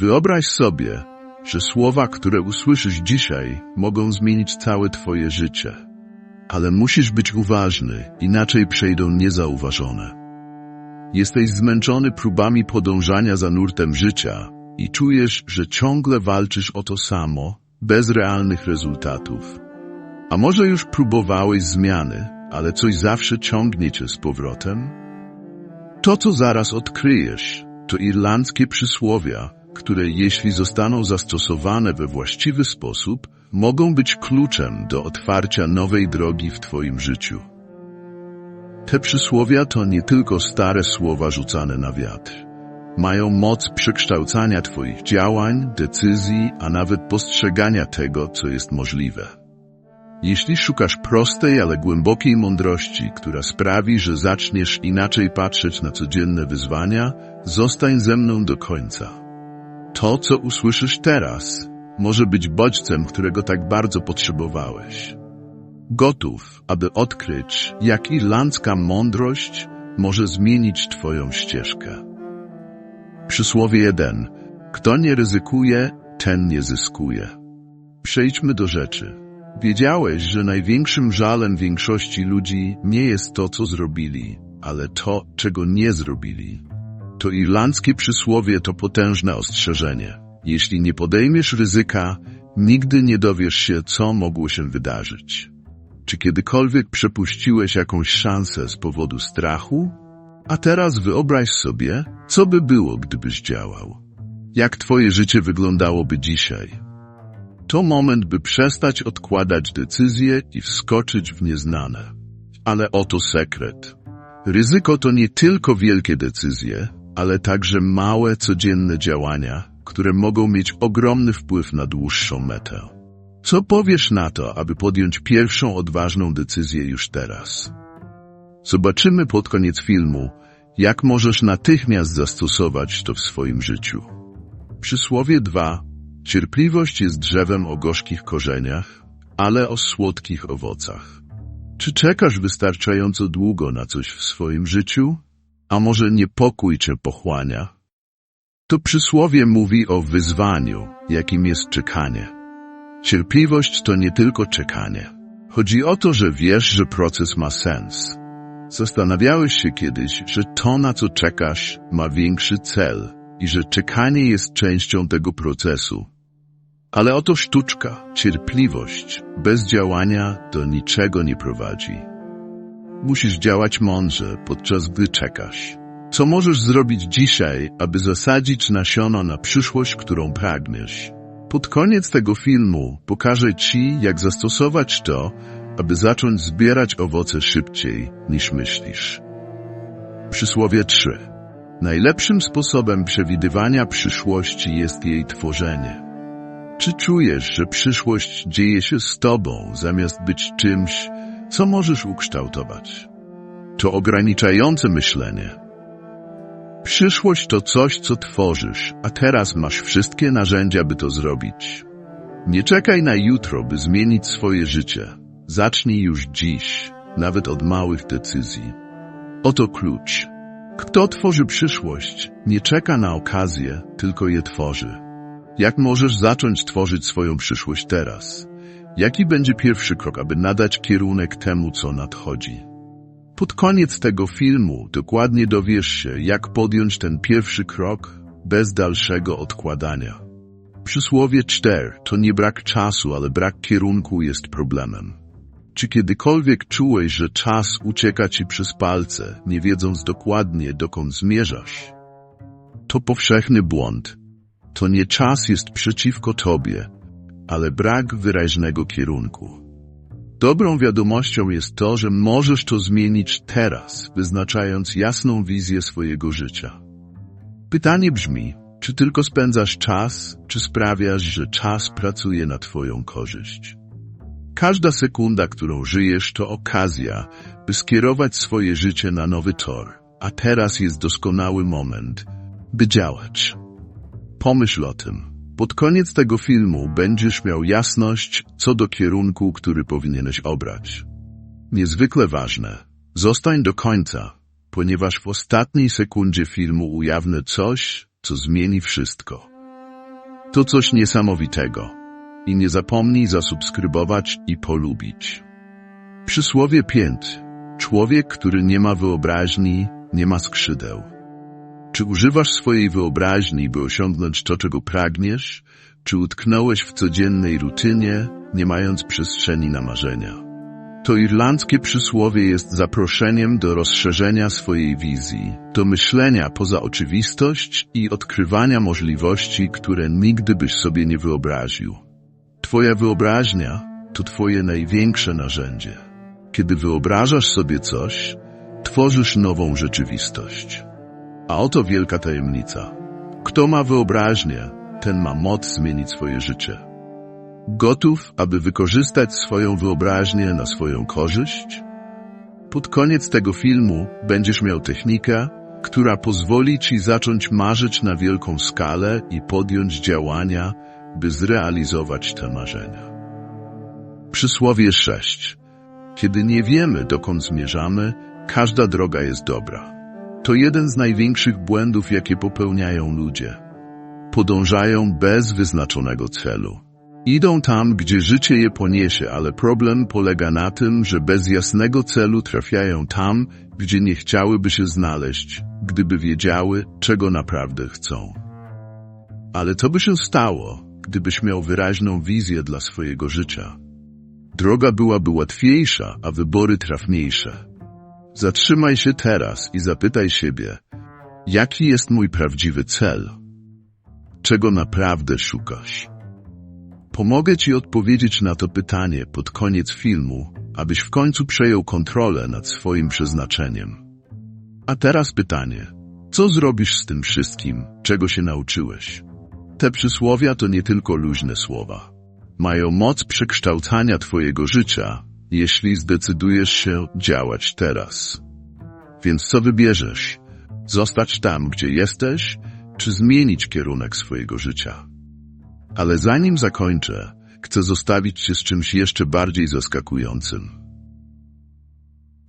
Wyobraź sobie, że słowa, które usłyszysz dzisiaj, mogą zmienić całe Twoje życie. Ale musisz być uważny, inaczej przejdą niezauważone. Jesteś zmęczony próbami podążania za nurtem życia i czujesz, że ciągle walczysz o to samo, bez realnych rezultatów. A może już próbowałeś zmiany, ale coś zawsze ciągnie cię z powrotem? To, co zaraz odkryjesz, to irlandzkie przysłowia, które jeśli zostaną zastosowane we właściwy sposób, mogą być kluczem do otwarcia nowej drogi w Twoim życiu. Te przysłowia to nie tylko stare słowa rzucane na wiatr. Mają moc przekształcania Twoich działań, decyzji, a nawet postrzegania tego, co jest możliwe. Jeśli szukasz prostej, ale głębokiej mądrości, która sprawi, że zaczniesz inaczej patrzeć na codzienne wyzwania, zostań ze mną do końca. To, co usłyszysz teraz, może być bodźcem, którego tak bardzo potrzebowałeś. Gotów, aby odkryć, jak irlandzka mądrość może zmienić Twoją ścieżkę. Przysłowie 1. Kto nie ryzykuje, ten nie zyskuje. Przejdźmy do rzeczy. Wiedziałeś, że największym żalem większości ludzi nie jest to, co zrobili, ale to, czego nie zrobili. To irlandzkie przysłowie to potężne ostrzeżenie. Jeśli nie podejmiesz ryzyka, nigdy nie dowiesz się, co mogło się wydarzyć. Czy kiedykolwiek przepuściłeś jakąś szansę z powodu strachu? A teraz wyobraź sobie, co by było, gdybyś działał. Jak twoje życie wyglądałoby dzisiaj? To moment, by przestać odkładać decyzje i wskoczyć w nieznane. Ale oto sekret. Ryzyko to nie tylko wielkie decyzje, ale także małe, codzienne działania, które mogą mieć ogromny wpływ na dłuższą metę. Co powiesz na to, aby podjąć pierwszą odważną decyzję już teraz? Zobaczymy pod koniec filmu, jak możesz natychmiast zastosować to w swoim życiu. Przysłowie 2. Cierpliwość jest drzewem o gorzkich korzeniach, ale o słodkich owocach. Czy czekasz wystarczająco długo na coś w swoim życiu? A może niepokój cię pochłania? To przysłowie mówi o wyzwaniu, jakim jest czekanie. Cierpliwość to nie tylko czekanie. Chodzi o to, że wiesz, że proces ma sens. Zastanawiałeś się kiedyś, że to, na co czekasz, ma większy cel i że czekanie jest częścią tego procesu. Ale oto sztuczka, cierpliwość, bez działania do niczego nie prowadzi. Musisz działać mądrze, podczas gdy czekasz. Co możesz zrobić dzisiaj, aby zasadzić nasiono na przyszłość, którą pragniesz? Pod koniec tego filmu pokażę Ci, jak zastosować to, aby zacząć zbierać owoce szybciej niż myślisz. Przysłowie 3. Najlepszym sposobem przewidywania przyszłości jest jej tworzenie. Czy czujesz, że przyszłość dzieje się z Tobą, zamiast być czymś, co możesz ukształtować? To ograniczające myślenie. Przyszłość to coś, co tworzysz, a teraz masz wszystkie narzędzia, by to zrobić. Nie czekaj na jutro, by zmienić swoje życie. Zacznij już dziś, nawet od małych decyzji. Oto klucz. Kto tworzy przyszłość, nie czeka na okazję, tylko je tworzy. Jak możesz zacząć tworzyć swoją przyszłość teraz? Jaki będzie pierwszy krok, aby nadać kierunek temu, co nadchodzi? Pod koniec tego filmu dokładnie dowiesz się, jak podjąć ten pierwszy krok bez dalszego odkładania. Przysłowie 4 to nie brak czasu, ale brak kierunku jest problemem. Czy kiedykolwiek czułeś, że czas ucieka ci przez palce, nie wiedząc dokładnie, dokąd zmierzasz? To powszechny błąd. To nie czas jest przeciwko tobie, ale brak wyraźnego kierunku. Dobrą wiadomością jest to, że możesz to zmienić teraz, wyznaczając jasną wizję swojego życia. Pytanie brzmi, czy tylko spędzasz czas, czy sprawiasz, że czas pracuje na Twoją korzyść? Każda sekunda, którą żyjesz, to okazja, by skierować swoje życie na nowy tor, a teraz jest doskonały moment, by działać. Pomyśl o tym. Pod koniec tego filmu będziesz miał jasność co do kierunku, który powinieneś obrać. Niezwykle ważne. Zostań do końca, ponieważ w ostatniej sekundzie filmu ujawnię coś, co zmieni wszystko. To coś niesamowitego. I nie zapomnij zasubskrybować i polubić. Przysłowie 5. Człowiek, który nie ma wyobraźni, nie ma skrzydeł. Czy używasz swojej wyobraźni, by osiągnąć to, czego pragniesz? Czy utknąłeś w codziennej rutynie, nie mając przestrzeni na marzenia? To irlandzkie przysłowie jest zaproszeniem do rozszerzenia swojej wizji, do myślenia poza oczywistość i odkrywania możliwości, które nigdy byś sobie nie wyobraził. Twoja wyobraźnia to Twoje największe narzędzie. Kiedy wyobrażasz sobie coś, tworzysz nową rzeczywistość. A oto wielka tajemnica. Kto ma wyobraźnię, ten ma moc zmienić swoje życie. Gotów, aby wykorzystać swoją wyobraźnię na swoją korzyść? Pod koniec tego filmu będziesz miał technikę, która pozwoli Ci zacząć marzyć na wielką skalę i podjąć działania, by zrealizować te marzenia. Przysłowie 6. Kiedy nie wiemy, dokąd zmierzamy, każda droga jest dobra. To jeden z największych błędów, jakie popełniają ludzie. Podążają bez wyznaczonego celu. Idą tam, gdzie życie je poniesie, ale problem polega na tym, że bez jasnego celu trafiają tam, gdzie nie chciałyby się znaleźć, gdyby wiedziały, czego naprawdę chcą. Ale co by się stało, gdybyś miał wyraźną wizję dla swojego życia? Droga byłaby łatwiejsza, a wybory trafniejsze. Zatrzymaj się teraz i zapytaj siebie, jaki jest mój prawdziwy cel? Czego naprawdę szukasz? Pomogę Ci odpowiedzieć na to pytanie pod koniec filmu, abyś w końcu przejął kontrolę nad swoim przeznaczeniem. A teraz pytanie, co zrobisz z tym wszystkim, czego się nauczyłeś? Te przysłowia to nie tylko luźne słowa. Mają moc przekształcania Twojego życia, jeśli zdecydujesz się działać teraz. Więc co wybierzesz? Zostać tam, gdzie jesteś, czy zmienić kierunek swojego życia? Ale zanim zakończę, chcę zostawić się z czymś jeszcze bardziej zaskakującym.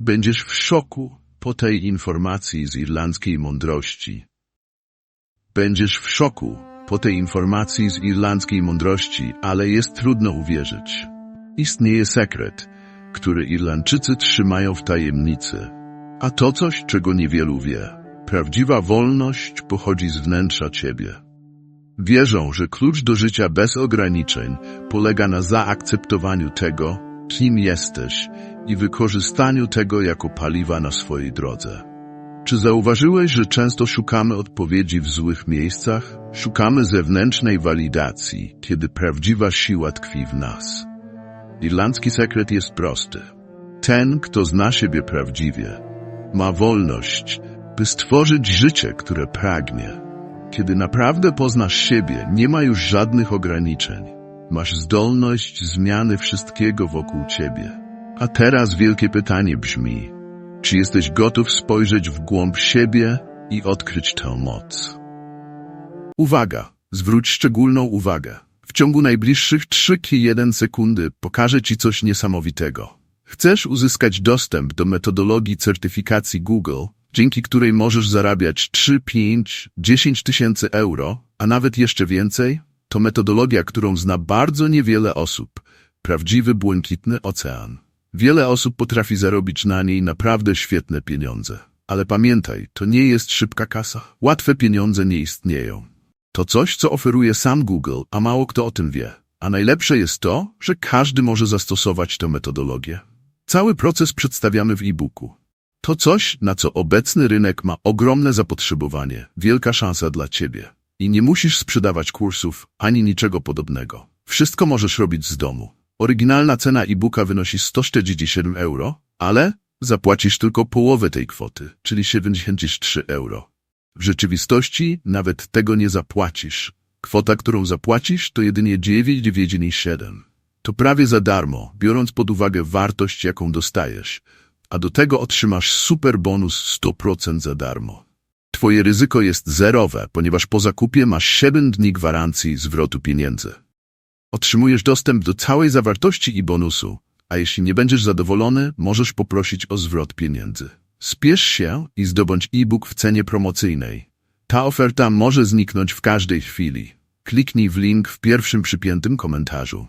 Będziesz w szoku po tej informacji z irlandzkiej mądrości. Będziesz w szoku po tej informacji z irlandzkiej mądrości, ale jest trudno uwierzyć. Istnieje sekret, który Irlandczycy trzymają w tajemnicy. A to coś, czego niewielu wie. Prawdziwa wolność pochodzi z wnętrza ciebie. Wierzą, że klucz do życia bez ograniczeń polega na zaakceptowaniu tego, kim jesteś i wykorzystaniu tego jako paliwa na swojej drodze. Czy zauważyłeś, że często szukamy odpowiedzi w złych miejscach? Szukamy zewnętrznej walidacji, kiedy prawdziwa siła tkwi w nas. Irlandzki sekret jest prosty. Ten, kto zna siebie prawdziwie, ma wolność, by stworzyć życie, które pragnie. Kiedy naprawdę poznasz siebie, nie ma już żadnych ograniczeń. Masz zdolność zmiany wszystkiego wokół ciebie. A teraz wielkie pytanie brzmi, czy jesteś gotów spojrzeć w głąb siebie i odkryć tę moc? Uwaga! Zwróć szczególną uwagę. Ciągu najbliższych 3-1 sekundy pokażę Ci coś niesamowitego. Chcesz uzyskać dostęp do metodologii certyfikacji Google, dzięki której możesz zarabiać 3, 5, 10 tysięcy euro, a nawet jeszcze więcej? To metodologia, którą zna bardzo niewiele osób. Prawdziwy błękitny ocean. Wiele osób potrafi zarobić na niej naprawdę świetne pieniądze. Ale pamiętaj, to nie jest szybka kasa. Łatwe pieniądze nie istnieją. To coś, co oferuje sam Google, a mało kto o tym wie. A najlepsze jest to, że każdy może zastosować tę metodologię. Cały proces przedstawiamy w e-booku. To coś, na co obecny rynek ma ogromne zapotrzebowanie, wielka szansa dla Ciebie. I nie musisz sprzedawać kursów ani niczego podobnego. Wszystko możesz robić z domu. Oryginalna cena e-booka wynosi 147 euro, ale zapłacisz tylko połowę tej kwoty, czyli 73 euro. W rzeczywistości nawet tego nie zapłacisz. Kwota, którą zapłacisz, to jedynie 9,97. To prawie za darmo, biorąc pod uwagę wartość, jaką dostajesz. A do tego otrzymasz super bonus 100% za darmo. Twoje ryzyko jest zerowe, ponieważ po zakupie masz 7 dni gwarancji zwrotu pieniędzy. Otrzymujesz dostęp do całej zawartości i bonusu, a jeśli nie będziesz zadowolony, możesz poprosić o zwrot pieniędzy. Spiesz się i zdobądź e-book w cenie promocyjnej. Ta oferta może zniknąć w każdej chwili. Kliknij w link w pierwszym przypiętym komentarzu.